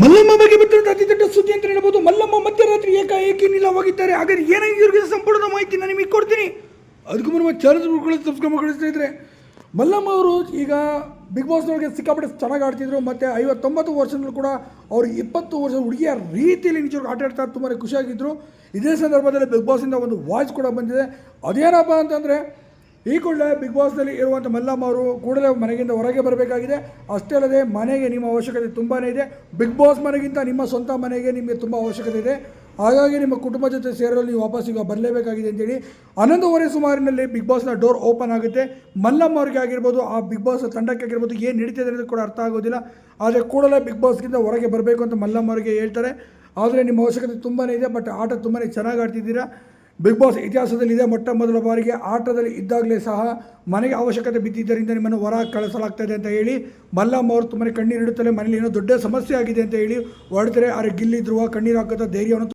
ಮಲ್ಲಮ್ಮ ಬಗ್ಗೆ ಬಂದಿರೋದು ಅತಿ ದೊಡ್ಡ ಸುದ್ದಿ ಅಂತ ಹೇಳ್ಬೋದು. ಮಲ್ಲಮ್ಮ ಮಧ್ಯರಾತ್ರಿ ಏಕಾಏಕಿ ನಿಲ್ಲವಾಗಿದ್ದಾರೆ ಹಾಗಾದ್ರೆ ಏನಾಗಿ ಇವರಿಗೆ ಸಂಪೂರ್ಣ ಮಾಹಿತಿ ನಾನು ನಿಮಗೆ ಕೊಡ್ತೀನಿ. ಅದಕ್ಕೂ ಮುನ್ನ ಚಾರ್ಜ್ ಮಾಡ್ಕೊಳ್ಳಿ ಇದ್ರೆ. ಮಲ್ಲಮ್ಮ ಅವರು ಈಗ ಬಿಗ್ ಬಾಸ್ನೊಳಗೆ ಸಿಕ್ಕಾಪಟ್ಟೆ ಚೆನ್ನಾಗಿ ಆಡ್ತಿದ್ರು. ಮತ್ತು ಐವತ್ತೊಂಬತ್ತು ವರ್ಷದಲ್ಲೂ ಕೂಡ ಅವರು ಇಪ್ಪತ್ತು ವರ್ಷದ ಹುಡುಗಿಯ ರೀತಿಯಲ್ಲಿ ನಿಜವಾಗಿ ಆಟ ಆಡ್ತಾ ತುಂಬಾ ಖುಷಿಯಾಗಿದ್ದರು ಇದೇ ಸಂದರ್ಭದಲ್ಲಿ ಬಿಗ್ ಬಾಸಿಂದ ಒಂದು ವಾಯ್ಸ್ ಕೂಡ ಬಂದಿದೆ. ಅದೇನಪ್ಪ ಅಂತಂದರೆ ಈ ಕೂಡಲೇ ಬಿಗ್ ಬಾಸ್ನಲ್ಲಿ ಇರುವಂಥ ಮಲ್ಲಮ್ಮ ಅವರು ಕೂಡಲೇ ಮನೆಗಿಂದ ಹೊರಗೆ ಬರಬೇಕಾಗಿದೆ. ಅಷ್ಟೇ ಅಲ್ಲದೆ ಮನೆಗೆ ನಿಮ್ಮ ಅವಶ್ಯಕತೆ ತುಂಬಾ ಇದೆ. ಬಿಗ್ ಬಾಸ್ ಮನೆಗಿಂತ ನಿಮ್ಮ ಸ್ವಂತ ಮನೆಗೆ ನಿಮಗೆ ತುಂಬ ಅವಶ್ಯಕತೆ ಇದೆ. ಹಾಗಾಗಿ ನಿಮ್ಮ ಕುಟುಂಬ ಜೊತೆ ಸೇರಲು ನೀವು ವಾಪಸ್ ಈಗ ಬರಲೇಬೇಕಾಗಿದೆ ಅಂತೇಳಿ ಹನ್ನೊಂದುವರೆ ಸುಮಾರಿನಲ್ಲಿ ಬಿಗ್ ಬಾಸ್ನ ಡೋರ್ ಓಪನ್ ಆಗುತ್ತೆ. ಮಲ್ಲಮ್ಮ ಅವ್ರಿಗೆ ಆಗಿರ್ಬೋದು, ಆ ಬಿಗ್ ಬಾಸ್ ತಂಡಕ್ಕೆ ಆಗಿರ್ಬೋದು ಏನು ನಡೀತಿದೆ ಅನ್ನೋದು ಕೂಡ ಅರ್ಥ ಆಗೋದಿಲ್ಲ. ಆದರೆ ಕೂಡಲೇ ಬಿಗ್ ಬಾಸ್ಗಿಂತ ಹೊರಗೆ ಬರಬೇಕು ಅಂತ ಮಲ್ಲಮ್ಮ ಅವರಿಗೆ ಹೇಳ್ತಾರೆ. ಆದರೆ ನಿಮ್ಮ ಅವಶ್ಯಕತೆ ತುಂಬಾ ಇದೆ ಬಟ್ ಆಟ ತುಂಬಾ ಚೆನ್ನಾಗಿ ಆಡ್ತಿದ್ದೀರಾ? ಬಿಗ್ ಬಾಸ್ ಇತಿಹಾಸದಲ್ಲಿ ಇದೆ ಮೊಟ್ಟ ಮೊದಲ ಬಾರಿಗೆ ಆಟದಲ್ಲಿ ಇದ್ದಾಗಲೇ ಸಹ ಮನೆಗೆ ಅವಶ್ಯಕತೆ ಬಿದ್ದಿದ್ದರಿಂದ ನಿಮ್ಮನ್ನು ಹೊರ ಕಳಿಸಲಾಗ್ತದೆ ಅಂತ ಹೇಳಿ ಮಲ್ಲಮ್ಮ ಅವರು ತುಂಬನೇ ಕಣ್ಣೀರು ಇಡುತ್ತಲೇ ಮನೇಲಿ ಏನೋ ದೊಡ್ಡ ಸಮಸ್ಯೆ ಆಗಿದೆ ಅಂತ ಹೇಳಿ ಹೊರಡ್ತಾರೆ. ಗಿಲ್ಲಿ ಧ್ರುವ ಕಣ್ಣೀರು ಹಾಕೋದ ಧೈರ್ಯವನ್ನು